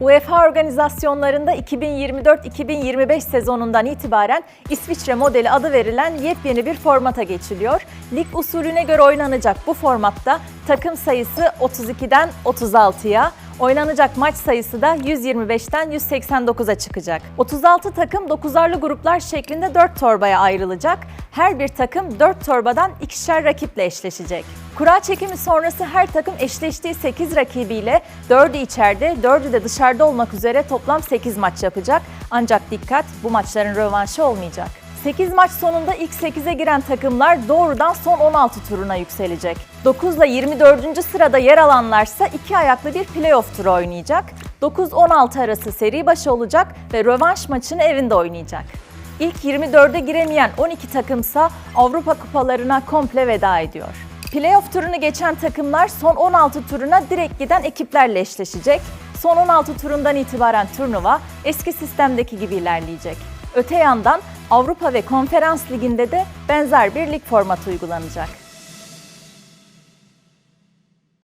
UEFA organizasyonlarında 2024-2025 sezonundan itibaren İsviçre modeli adı verilen yepyeni bir formata geçiliyor. Lig usulüne göre oynanacak bu formatta takım sayısı 32'den 36'ya, Oynanacak maç sayısı da 125'ten 189'a çıkacak. 36 takım 9'arlı gruplar şeklinde 4 torbaya ayrılacak. Her bir takım 4 torbadan ikişer rakiple eşleşecek. Kura çekimi sonrası her takım eşleştiği 8 rakibiyle 4'ü içeride, 4'ü de dışarıda olmak üzere toplam 8 maç yapacak. Ancak dikkat bu maçların rövanşı olmayacak. 8 maç sonunda ilk 8'e giren takımlar doğrudan son 16 turuna yükselecek. 9 ile 24. sırada yer alanlarsa iki ayaklı bir playoff turu oynayacak. 9-16 arası seri başı olacak ve rövanş maçını evinde oynayacak. İlk 24'e giremeyen 12 takımsa Avrupa kupalarına komple veda ediyor. Playoff turunu geçen takımlar son 16 turuna direkt giden ekiplerle eşleşecek. Son 16 turundan itibaren turnuva eski sistemdeki gibi ilerleyecek. Öte yandan Avrupa ve Konferans Ligi'nde de benzer bir lig formatı uygulanacak.